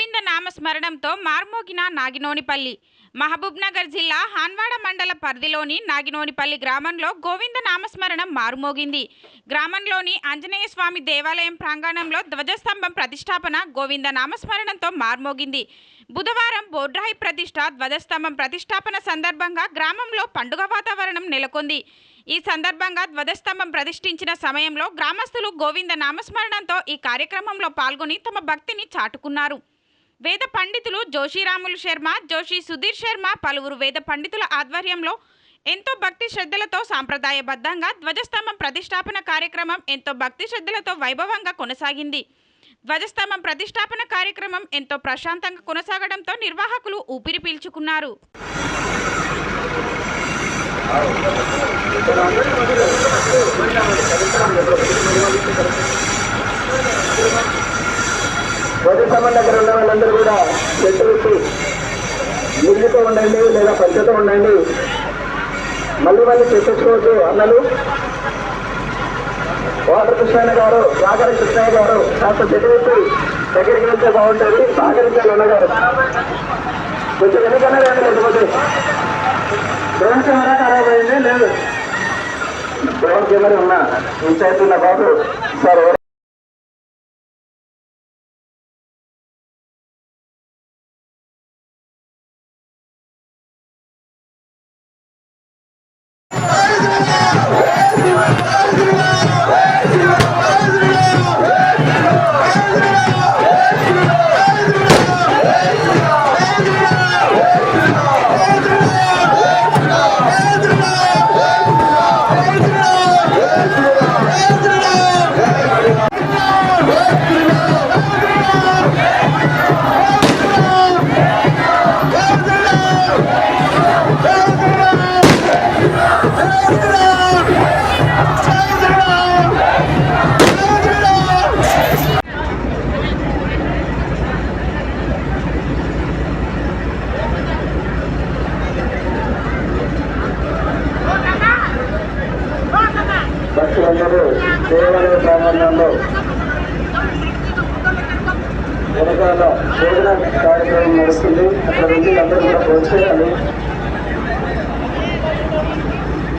గోవింద నామస్మరణంతో మార్మోగిన నాగినోనిపల్లి మహబూబ్నగర్ జిల్లా హాన్వాడ మండల పరిధిలోని నాగినోనిపల్లి గ్రామంలో గోవింద నామస్మరణం మారుమోగింది. గ్రామంలోని ఆంజనేయ స్వామి దేవాలయం ప్రాంగణంలో ధ్వజస్తంభం ప్రతిష్టాపన గోవింద నామస్మరణంతో మార్మోగింది. బుధవారం బోడ్రాయి ప్రతిష్ట ధ్వజస్తంభం ప్రతిష్టాపన సందర్భంగా గ్రామంలో పండుగ వాతావరణం నెలకొంది. ఈ సందర్భంగా ధ్వజస్తంభం ప్రతిష్ఠించిన సమయంలో గ్రామస్తులు గోవింద నామస్మరణంతో ఈ కార్యక్రమంలో పాల్గొని తమ భక్తిని చాటుకున్నారు. వేద పండితులు జోషిరాములు శర్మ జోషి సుధీర్ శర్మ పలువురు వేద పండితుల ఆధ్వర్యంలో ఎంతో భక్తి శ్రద్ధలతో సాంప్రదాయబద్ధంగా ధ్వజస్తంభం ప్రతిష్టాపన కార్యక్రమం ఎంతో భక్తి శ్రద్ధలతో వైభవంగా కొనసాగింది. ధ్వజస్తంభం ప్రతిష్టాపన కార్యక్రమం ఎంతో ప్రశాంతంగా కొనసాగడంతో నిర్వాహకులు ఊపిరి పీల్చుకున్నారు ధ్వజస్తంభం దగ్గర ఉన్న వాళ్ళందరూ కూడా చెట్టు విప్పి నీళ్ళతో ఉండండి లేదా పంచతో ఉండండి. మళ్ళీ మళ్ళీ చెప్పించుకోవద్దు అన్నలు. వాటర్ కృష్ణయ్య గారు సాగర కృష్ణయ్య గారు కాస్త చెట్టు దగ్గరికి వెళ్తే బాగుంటుంది. సాగరించాలి అన్నగారు. కొంచెం వెనుకనే లేదు లేకపోతే. డ్రోన్ కెమెరా ఖరాబ్ అయింది లేదు. డ్రోన్ కెమెరా ఉన్నా ఈ అవుతున్న బాబు సార్ Hallelujah! అందరూ దేవాలయ ప్రాంగణంలో వెనకాల భోజన కార్యక్రమం నడుస్తుంది. అక్కడ నుంచి అందరూ కూడా భోజనాలు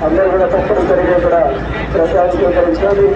అందరూ కూడా తప్పనిసరిగా ఇక్కడ ప్రసాదం స్వీకరించాలి